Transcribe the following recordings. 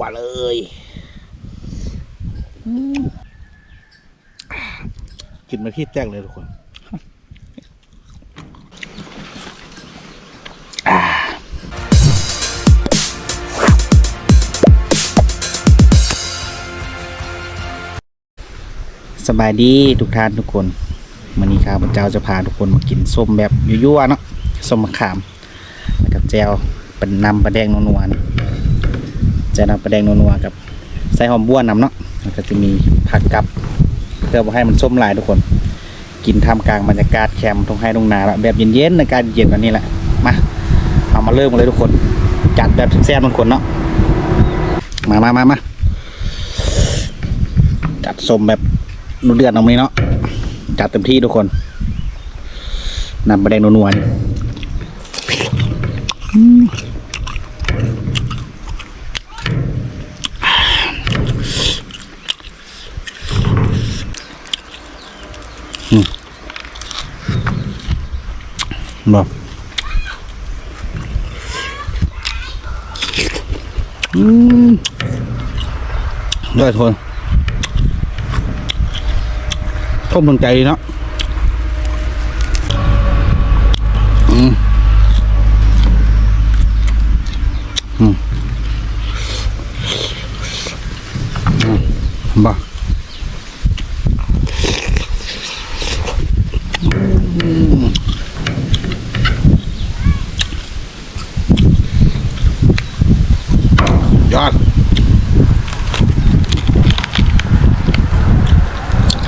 บยั่วๆเลยอืมกินมาที่แจ้งเลยทุกคนอ่าสบายดีทุกท่านทุกคนวันนี้ข้าพเจ้าจะพาทุกคนมากินส้มแบบยั่วๆเนาะส้มมะขามแล้วกับแจวเป็นนำปลาแดงนัวๆ นะแจนำปลาแดงนัวๆกับใส่หอมบัวนำเนาะแล้วก็จะมีผักกับเพื่อบให้มันส้มลายทุกคน กินท่ามกลางบรรยากาศแคมป์ตรงให้ตรงนาละแบบเย็นๆอากาศเย็นแบบนี้แหละมาเอามาเริ่มกันเลยทุกคน จัดแบบแซ่บๆทุกคนเนาะมามามามาจัดส้มแบบนุ่เดือดเอาไหมเนาะจัดเต็มที่ทุกคนนำปลาแดงนัวๆ บอกอืมด้ทนต้มตรงใจเนาะอืมอืมอืมบอกยอด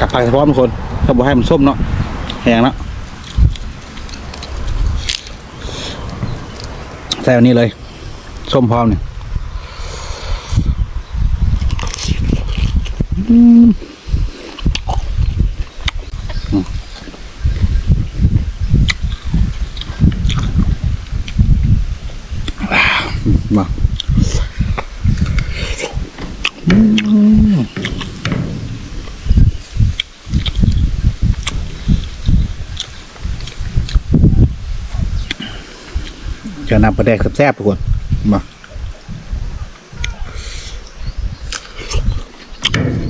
กับผักเฉพาะทุกคนถ้าบอกให้มันส้มเนาะแห้งแล้วใส่อันนี้เลย ส้มพร้อมเนี่ยอืมอืมมา จะนำปลาแดกแซ่บๆทุกคนมา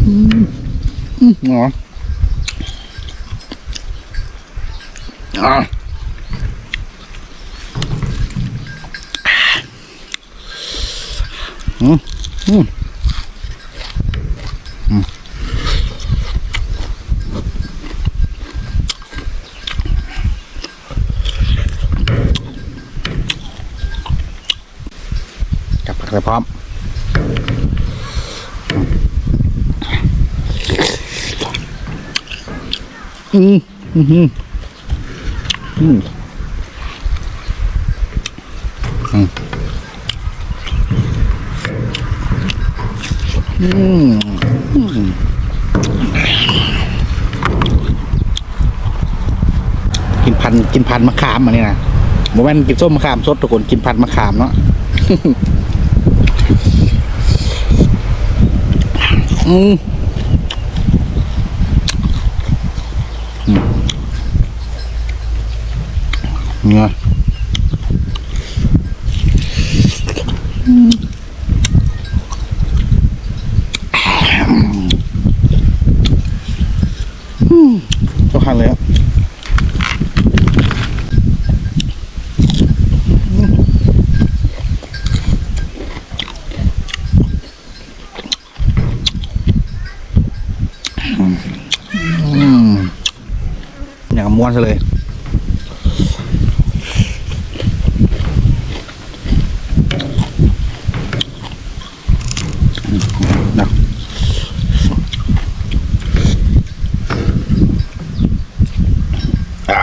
อืมอืมอ๋ออะอืมอืมอืมจับผัก ใส่พร้อมอืมอืมอืมอืมอืมอืมกินพันธุ์กินพันธุ์มะขามอันนี้นะโมแมนกินส้มมะขามสดทุกคนกินพันธุ์มะขามเนาะ อืมเนี่ยต้องหันเลยอะอืมอย่างกับ ม้วนซะเลยนะอ่า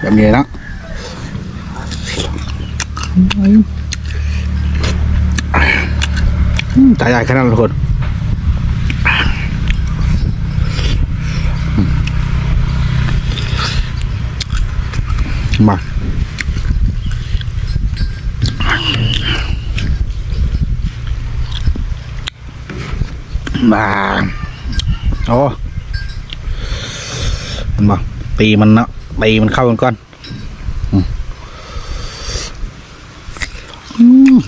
แบบนี้นะอืมตายใหญ่ขนาดนั้นทุกคน มากมาโอ้มันบอกตีมันเนาะตีมันเข้ากันก่อนอืม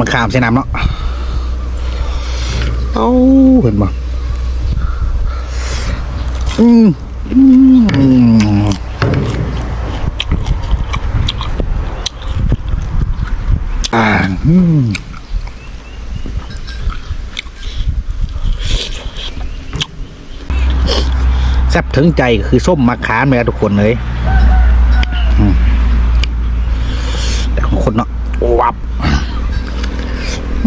อ่ามันขามใส่น้ำเนาะเอ้าเห็นบ่อืมอืมอืมอ่าอืมแซ่บถึงใจคือส้มมะขามเลยทุกคนเลยแต่ของคนเนาะวับ น้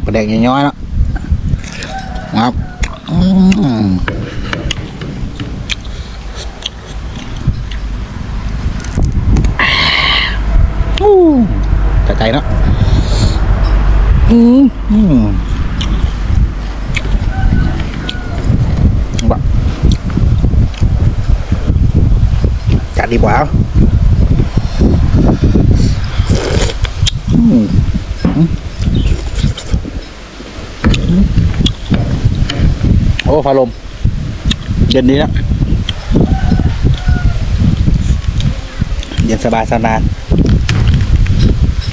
ำปลาแดกย้อยๆเนาะครับอืมอู้แต่ใจเนาะอืมอืมแบบจั ดีกว่าโอ้ฟ้าลม เย็นดีนะเย็นสบายสาวนา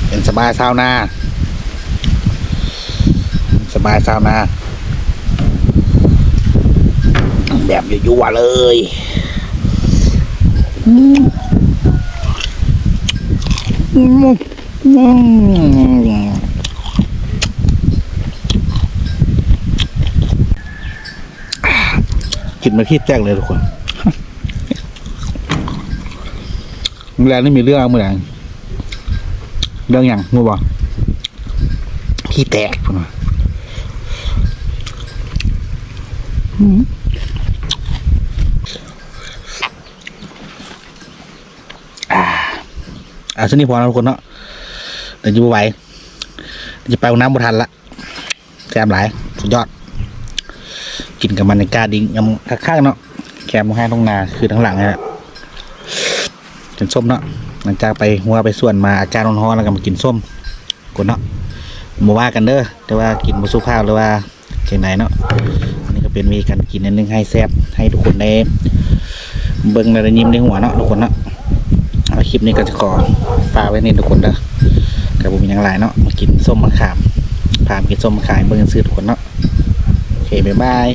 เย็นสบายสาวนาสบายสาวนาแบบยั่วๆเลย กินมาที่แจ้งเลยทุกคนเมื่อไรนี่มีเรื่องเอาเมื่อไหร่เรื่องอย่างงูบ่ขี้แตกพุ่นว่ะอืมอ่า อ่าชนี้พอแล้วทุกคนเนาะเดี๋ยวจะไปไหวจะไปน้ำบุทันละแซมหลายสุดยอด กินกับมันในกาดิ้งยำข้างๆเนาะแคมให้ตรงนาคือทั้งหลังนี่แหละกินส้มเนาะหลังจากไปหัวไปส่วนมาอาการร้อนๆแล้วก็มากินส้มกดเนาะมาว่ากันเด้อแต่ว่ากินบุสุภาพหรือว่าเช่นไหนเนาะอันนี้ก็เป็นมีการกินนิดนึงให้แซ่บให้ทุกคนได้เบิ่งในยิ้มในหัวเนาะทุกคนเนาะ คลิปนี้ก็จะขอฝากไว้ในทุกคนเด้อกับผมีอย่างไรเนาะมากินส้มมะขามพามกินส้มมะขามเบิ่งซื้อทุกคนเนาะโอเคบ๊ายบาย